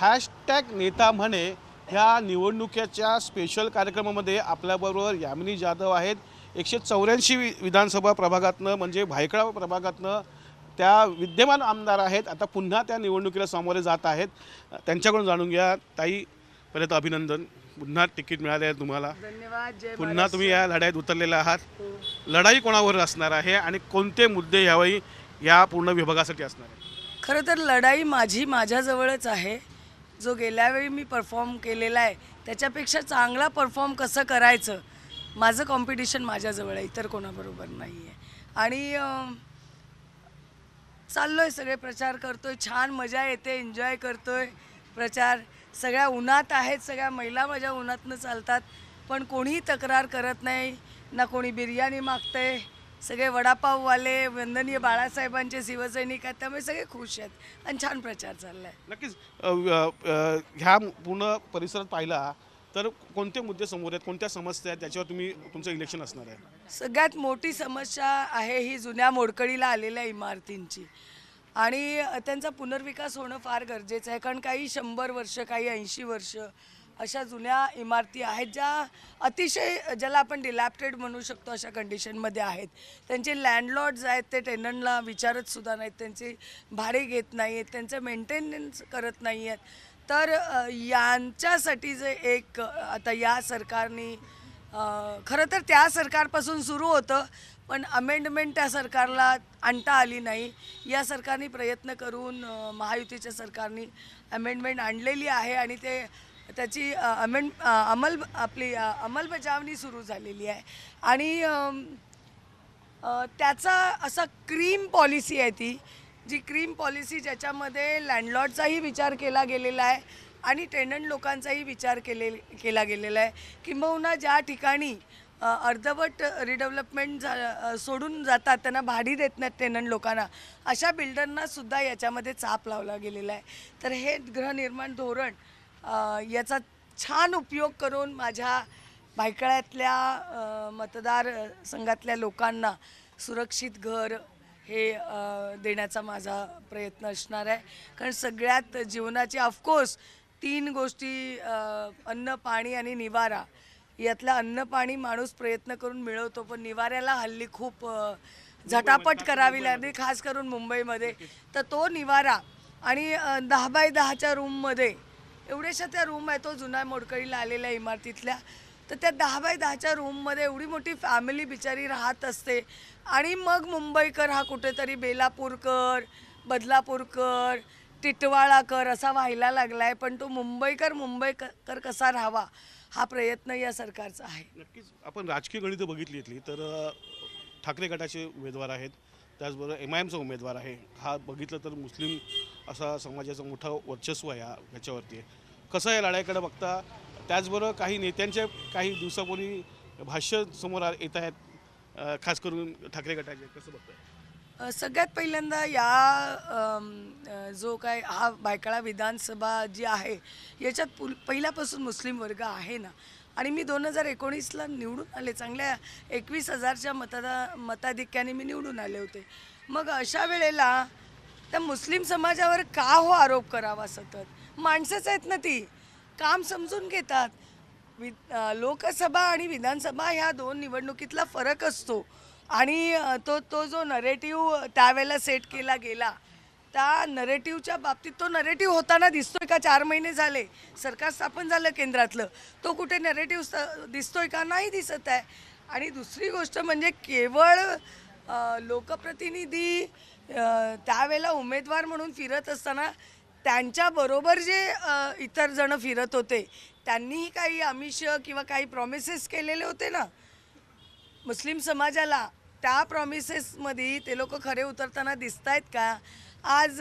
Hashtag नेता म्हणे ह्या निवडणुकीच्या स्पेशल कार्यक्रमामध्ये आपल्याबरोबर यामिनी जाधव आहेत. एकशे चौऱ्याऐंशी वि विधानसभा प्रभागातनं म्हणजे भायखळा प्रभागातनं त्या विद्यमान आमदार आहेत. आता पुन्हा त्या निवडणुकीला सामोरे जात आहेत. त्यांच्याकडून जाणून घ्या. ताई परत अभिनंदन. पुन्हा तिकीट मिळाले आहे तुम्हाला. धन्यवाद. पुन्हा तुम्ही या लढाईत उतरलेले आहात. लढाई कोणावर असणार आहे आणि कोणते मुद्दे यावेळी या पूर्ण विभागासाठी असणार आहे खरं तर लढाई माझी माझ्याजवळच आहे. जो गेल्यावेळी मी परफॉर्म केलेला आहे त्याच्यापेक्षा चांगला परफॉर्म कसं करायचं? माझं कॉम्पिटिशन माझ्याजवळ आहे इतर कोणाबरोबर नाही आहे आणि चाललो आहे सगळे प्रचार करतोय छान मजा येते एन्जॉय करतोय प्रचार. सगळ्या उन्हात आहेत सगळ्या महिला माझ्या उन्हातनं चालतात पण कोणीही तक्रार करत नाही ना कोणी बिर्याणी मागतंय सगळे वडापाववाले वंदनीय बाळासाहेबांचे शिवसैनिक आहेत त्यामुळे सगळे खुश आहेत आणि छान प्रचार चाललाय. नक्कीच अ, अ, अ, ह्या पूर्ण परिसरात पाहिला तर कोणते मुद्दे समोर आहेत कोणत्या समस्या आहेत त्याच्यावर तुम्ही तुमचं इलेक्शन असणार आहे? सगळ्यात मोठी समस्या आहे ही जुन्या मोडकळीला आलेल्या इमारतींची. आणि त्यांचा पुनर्विकास होणं फार गरजेचं आहे कारण काही शंभर वर्ष काही ऐंशी वर्ष अशा जुन्या इमारती आहेत ज्या अतिशय ज्याला आपण डिलॅप्टेड म्हणू शकतो अशा कंडिशनमध्ये आहेत. त्यांचे लँडलॉर्ड्स आहेत ते टेनंटला विचारत सुद्धा नाहीत त्यांचे भाडे घेत नाही आहेत त्यांचं मेंटेनन्स करत नाही आहेत तर यांच्यासाठी जे एक आता या सरकारने खरं तर त्या सरकारपासून सुरू होतं पण अमेंडमेंट त्या सरकारला आणता आली नाही. या सरकारने प्रयत्न करून महायुतीच्या सरकारने अमेंडमेंट आणलेली आहे आणि ते त्याची अ, अमेंड अंमल आपली अंमलबजावणी सुरू झालेली आहे. आणि त्याचा असा क्रीम पॉलिसी आहे ती जी क्रीम पॉलिसी ज्याच्यामध्ये लँडलॉर्डचाही विचार केला गेलेला आहे आणि टेनंट लोकांचाही विचार केले केला गेलेला आहे. किंबहुना ज्या ठिकाणी अर्धवट रिडेव्हलपमेंट झा सोडून जातात त्यांना भाडी देत नाहीत टेनंट लोकांना अशा बिल्डरनासुद्धा याच्यामध्ये चाप लावला गेलेला आहे. तर हे गृहनिर्माण धोरण याचा छान उपयोग करून माझ्या भायखळ्यातल्या मतदार संघातल्या लोकांना सुरक्षित घर हे देण्याचा माझा प्रयत्न असणार आहे. कारण सगळ्यात जीवनाची ऑफकोर्स तीन गोष्टी अन्न पाणी आणि निवारा. यातला अन्न पाणी माणूस प्रयत्न करून मिळवतो पण निवाऱ्याला हल्ली खूप झटापट करावी लागली खास करून मुंबईमध्ये. तर तो निवारा आणि दहा बाय दहाच्या रूममध्ये एवढ्याशा त्या रूम आहे तो जुना मोडकळीला आलेल्या इमारतीतल्या. तर त्या दहा बाय दहाच्या रूममध्ये एवढी मोठी फॅमिली बिचारी राहत असते. आणि मग मुंबईकर हा कुठेतरी बेलापूरकर बदलापूरकर टिटवाळाकर असा व्हायला लागला आहे पण तो मुंबईकर मुंबईकर कसा राहावा हा प्रयत्न या सरकारचा आहे. नक्कीच. आपण राजकीय गणितं बघितली तर ठाकरे गटाचे उमेदवार आहेत. त्याचबरोबर एम आय एमचा उमेदवार आहे. हा बघितलं तर मुस्लिम असा समाजाचं मोठं वर्चस्व आहे या ह्याच्यावरती कसं या लढाईकडे बघता त्याचबरोबर काही नेत्यांचे काही दिवसापूर्वी भाष्य समोर येत आहेत. खास करून ठाकरे गटाचे कसं बघताय? सगळ्यात पहिल्यांदा या जो काय हा बायकाळा विधानसभा जी आहे याच्यात पु पहिल्यापासून मुस्लिम वर्ग आहे ना. आणि मी दोन हजार एकोणीसला निवडून आले. चांगल्या एकवीस हजारच्या मतदा मताधिक्याने मी निवडून आले होते. मग अशा वेळेला त्या मुस्लिम समाजावर का हो आरोप करावा सतत? माणसंच आहेत ना ती. काम समजून घेतात. वि लोकसभा आणि विधानसभा ह्या दोन निवडणुकीतला फरक असतो. आणि तो तो जो नरेटिव्ह त्यावेळेला सेट केला गेला. त्या नरेटिव्हच्या बाबतीत तो नरेटिव्ह होताना दिसतोय का? चार महिने झाले. सरकार स्थापन झालं केंद्रातलं. तो कुठे नरेटिव्ह दिसतोय का? नाही दिसत आहे. आणि दुसरी गोष्ट म्हणजे केवळ लोकप्रतिनिधी त्यावेळेला उमेदवार म्हणून फिरत असताना त्यांच्याबरोबर जे इतर जण फिरत होते त्यांनीही काही आमिष किंवा काही प्रॉमिसेस केलेले होते ना? मुस्लिम समाजाला त्या प्रॉमिसेसमध्ये ते लोक खरे उतरताना दिसत आहेत का? आज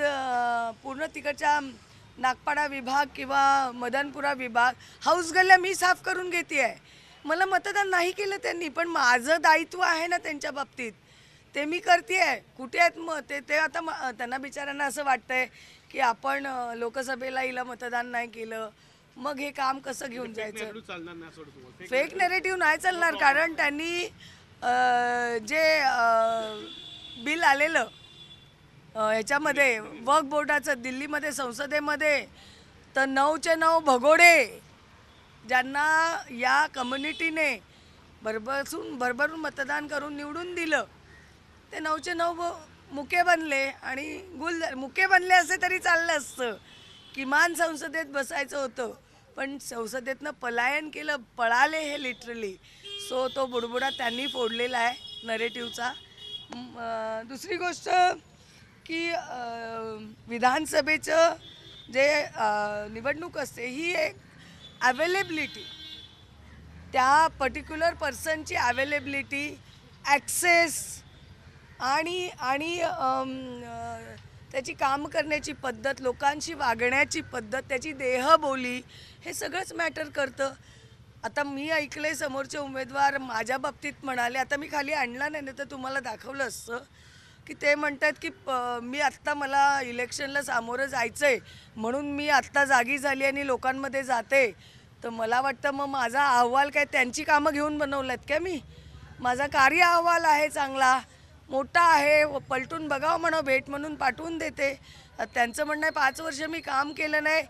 पूर्ण तिकडच्या नागपाडा विभाग किंवा मदनपुरा विभाग हाऊस गल्ल्या मी साफ करून घेते आहे. मला मतदान नाही केलं त्यांनी पण माझं दायित्व आहे ना त्यांच्या बाबतीत. ते मी करते आहे. कुठे आहेत मग ते ते आता म- त्यांना बिचाऱ्यांना असं वाटतंय की आपण लोकसभेला हिला मतदान नाही केलं. मग हे काम कसं घेऊन जायचं? वाटतं तुम्हाला? फेक नेरेटिव्ह नाही चालणार कारण त्यांनी जे बिल आलेलं ह्याच्यामध्ये वर्क बोर्डाचं दिल्लीमध्ये संसदेमध्ये तर नऊचे नऊ भगोडे ज्यांना या कम्युनिटीने भरभरसून भरभरून मतदान करून निवडून दिलं ते नऊचे नऊ मुके बनले आणि गुल मुके बनले असे तरी चाललं असतं. किमान संसदेत बसायचं होतं पण संसदेतनं पलायन केलं पळाले हे लिटरली सो तो बुडबुडा त्यांनी फोडलेला आहे नरेटिव्हचा दुसरी गोष्ट की विधानसभेचं जे निवडणूक असते ही एक अवेलेबिलिटी त्या पर्टिक्युलर पर्सनची अवेलेबिलिटी ॲक्सेस आणि आणि त्याची काम करण्याची पद्धत लोकांशी वागण्याची पद्धत त्याची देहबोली हे सगळंच मॅटर करतं. आता मी ऐकलंय समोरचे उमेदवार माझ्या बाबतीत म्हणाले आता मी खाली आणला नाही तर तुम्हाला दाखवलं असतं. की ते म्हणतात की प- मी आत्ता मला इलेक्शनला सामोरं जायचं आहे म्हणून मी आत्ता जागी झाली आणि लोकांमध्ये जाते. तर मला वाटतं मग माझा अहवाल काय त्यांची कामं घेऊन बनवल्यात का मी? माझा कार्य अहवाल आहे चांगला मोठा आहे व पलटून बघावं म्हणा भेट म्हणून पाठवून देते. त्यांचं म्हणणं आहे पाच वर्ष मी काम केलं नाही.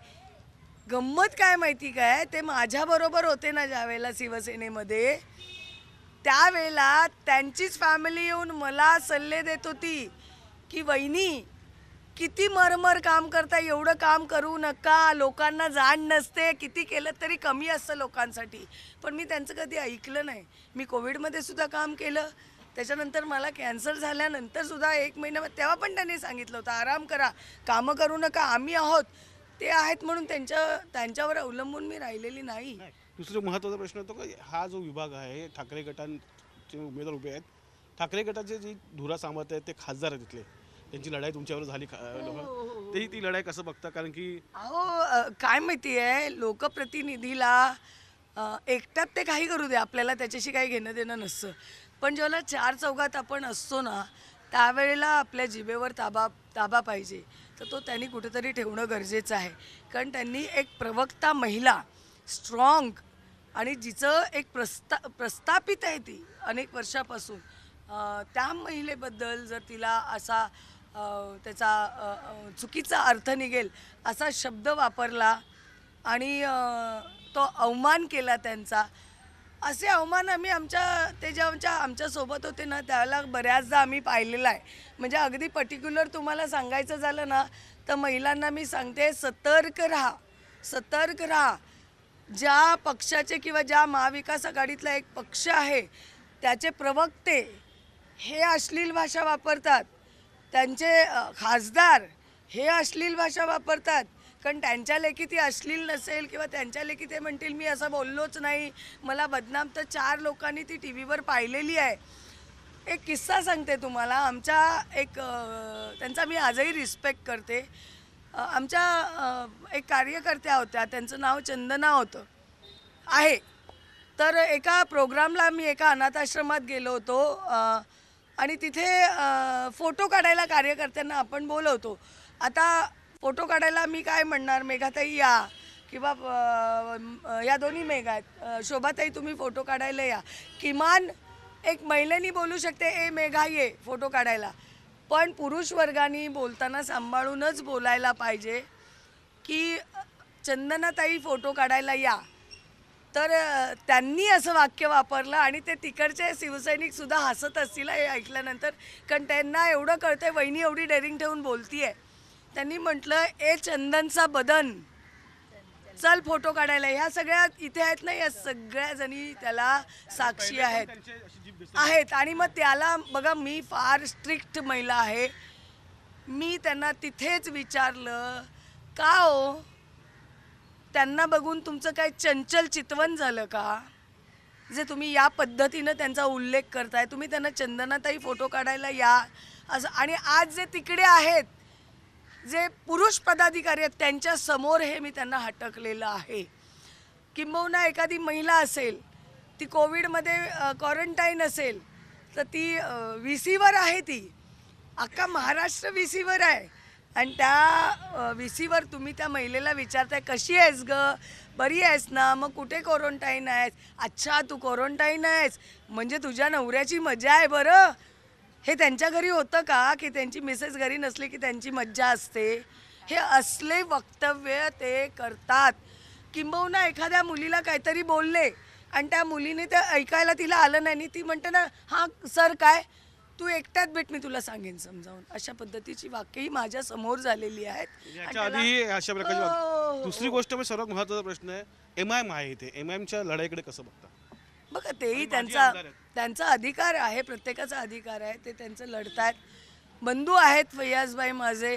गंमत काय माहिती काय? ते माझ्याबरोबर होते ना ज्यावेळेला शिवसेनेमध्ये. त्यावेळेला त्यांचीच फॅमिली येऊन मला सल्ले देत होती की वहिनी किती मरमर काम करता एवढं काम करू नका. लोकांना जाण नसते. किती केलं तरी कमी असतं लोकांसाठी. पण मी त्यांचं कधी ऐकलं नाही. मी कोविडमध्ये सुद्धा काम केलं. त्याच्यानंतर मला कॅन्सर झाल्यानंतर सुद्धा एक महिना तेव्हा पण त्यांनी सांगितलं होतं आराम करा. कामं करू नका. आम्ही आहोत. ते आहेत म्हणून त्यांच्या त्यांच्यावर अवलंबून मी राहिलेली नाही. नाही. दुसरा महत्त्वाचा प्रश्न होतो की हा जो विभाग आहे ठाकरे गटांचे उमेदवार उभे आहेत. ठाकरे गटाचे जी धुरा सामर्थ आहेत ते खासदार आहेत तिथले. त्यांची लढाई तुमच्यावर झाली खा- लोक. तेही ती लढाई कसं बघता? कारण की अहो काय माहिती आहे लोकप्रतिनिधीला एकट्यात ते काही करू दे. आपल्याला त्याच्याशी काही घेणं देणं नसतं. पण जेव्हा चार चौघात आपण असतो ना त्यावेळेला आपल्या जिभेवर ताबा ताबा पाहिजे. तर तो त्यांनी कुठेतरी ठेवणं गरजेचं आहे. कारण त्यांनी एक प्रवक्ता महिला स्ट्रॉंग आणि जिचं एक प्रस्ता प्रस्थापित आहे ती अनेक वर्षापासून त्या महिलेबद्दल जर तिला असा त्याचा चुकीचा अर्थ निघेल असा शब्द वापरला आणि तो अवमान केला त्यांचा असे अवमान आम्ही आमच्या ते जे आमच्या आमच्यासोबत होते ना त्याला बऱ्याचदा आम्ही पाहिलेला आहे. म्हणजे अगदी पर्टिक्युलर तुम्हाला सांगायचं झालं ना तर महिलांना मी सांगते सतर्क राहा सतर्क राहा. ज्या पक्षाचे किंवा ज्या महाविकास आघाडीतला एक पक्ष आहे त्याचे प्रवक्ते हे अश्लील भाषा वापरतात. त्यांचे खासदार हे अश्लील भाषा वापरतात. कारण त्यांच्या लेखी ती अश्लील नसेल किंवा त्यांच्या लेखी ते म्हणतील मी असं बोललोच नाही. मला बदनाम तर चार लोकांनी ती टी व्हीवर पाहिलेली आहे. एक किस्सा सांगते तुम्हाला. आमच्या एक त्यांचा मी आजही रिस्पेक्ट करते. आमच्या एक कार्यकर्त्या होत्या त्यांचं नाव चंदना होतं. आहे. तर एका प्रोग्रामला मी एका अनाथाश्रमात गेलो होतो आणि तिथे फोटो काढायला कार्यकर्त्यांना आपण बोलवतो. आता फोटो काढायला मी काय म्हणणार? मेघाताई या किंवा या दोन्ही मेघा आहेत. शोभाताई तुम्ही फोटो काढायला या. किमान एक महिलेनी बोलू शकते ए मेघा ये फोटो काढायला. पण पुरुष वर्गाने बोलताना सांभाळूनच बोलायला पाहिजे की चंदनाताई फोटो काढायला या. तर त्यांनी असं वाक्य वापरलं आणि ते तिकडचे शिवसैनिकसुद्धा हसत असतील हे ऐकल्यानंतर कारण त्यांना एवढं कळतंय वहिनी एवढी डेअरिंग ठेवून बोलतीये. त्यांनी म्हटलं ए चंदनचा बदन चल फोटो काढायला. ह्या सगळ्या इथे आहेत ना या सगळ्या जणी त्याला साक्षी आहेत. आहेत. आणि मग त्याला बघा मी फार स्ट्रिक्ट महिला आहे. मी त्यांना तिथेच विचारलं का हो? त्यांना बघून तुमचं काय चंचल चितवन झालं का? जे तुम्ही या पद्धतीनं त्यांचा उल्लेख करताय तुम्ही त्यांना चंदनाताई फोटो काढायला या. असं आणि आज जे तिकडे आहेत जे पुरुष पदाधिकारी आहेत त्यांच्यासमोर हे मी त्यांना हटकलेलं आहे. किंबहुना एखादी महिला असेल ती कोविडमध्ये क्वारंटाईन असेल तर ती व्ही सीवर आहे ती. अख्खा महाराष्ट्र व्ही सीवर आहे. आणि त्या व्ही सीवर तुम्ही त्या महिलेला विचारताय कशी आहेस ग? बरी आहेस ना? मग कुठे क्वारंटाईन आहेस? अच्छा तू क्वारंटाईन आहेस. म्हणजे तुझ्या नवऱ्याची मजा आहे बरं. हे त्यांच्या घरी होतं का? की त्यांची मिसेस घरी नसली की त्यांची मज्जा असते? हे असले वक्तव्य ते करतात. किंबहुना एखाद्या मुलीला काहीतरी बोलले आणि त्या मुलीने ते ऐकायला तिला आलं नाही ती म्हणते ना हां सर काय? तू एकट्यात भेट मी तुला सांगेन समजावून. अशा पद्धतीची वाक्यही माझ्यासमोर झालेली आहेत. याच्या आधी अशा प्रकारची हो, वाद- हो, दुसरी गोष्ट म्हणजे सर्वात महत्त्वाचा प्रश्न आहे. एम आय एम आहे इथे. एम आय एमच्या लढाईकडे कसं बघता? बघा तेही त्यांचा. त्यांचा अधिकार आहे प्रत्येकाचा अधिकार आहे. ते त्यांचं लढतायत. बंधू आहेत फैयाजबाई माझे.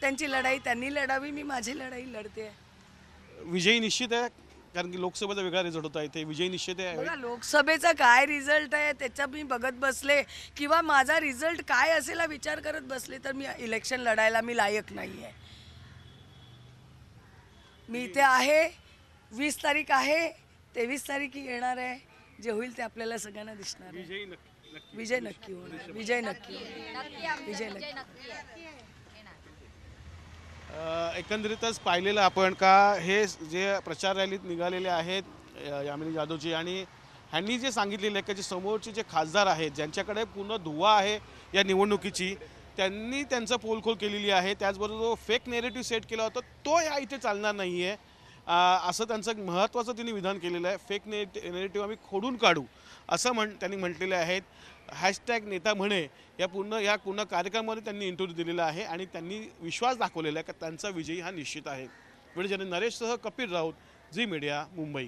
त्यांची लढाई त्यांनी लढावी मी माझी लढाई लढते. विजयी निश्चित आहे कारण की लोकसभेचा वेगळा रिझल्ट होता इथे. विजयी निश्चित आहे. बघा लोकसभेचा काय रिझल्ट आहे त्याचा मी बघत बसले. किंवा माझा रिझल्ट काय असेल हा विचार करत बसले तर मी इलेक्शन लढायला मी लायक नाही आहे मी इथे आहे वीस तारीख आहे. तेवीस तारीख येणार आहे. जे होईल ते आपल्याला सगळ्यांना दिसणार आहे. विजयी नक्की नक्की. विजय नक्की होणार. विजय नक्की होणार. विजय नक्की अ, एकंदरीतच पाहिलेलं आपण का हे जे प्रचार रॅलीत निघालेले आहेत अ, यामिनी जाधवजी आणि ह्यांनी जे सांगितलेलं आहे की जे समोरचे जे खासदार आहेत ज्यांच्याकडे पूर्ण धुवा आहे या निवडणुकीची त्यांनी त्यांचं पोलखोल केलेली आहे. त्याचबरोबर जो फेक नेरेटिव्ह सेट केला होता तो या इथे चालणार नाही आहे असं त्यांचं एक महत्त्वाचं त्यांनी विधान केलेलं आहे. फेक नेट नेरेटिव्ह आम्ही खोडून काढू असं म्हण त्यांनी म्हटलेले आहेत हॅशटॅग नेता म्हणे या पूर्ण या पूर्ण कार्यक्रमामध्ये त्यांनी इंटरव्ह्यू दिलेला आहे आणि त्यांनी विश्वास दाखवलेला आहे का त्यांचा विजयी हा निश्चित आहे. म्हणजे नरेशसह कपिल राऊत झी मीडिया मुंबई.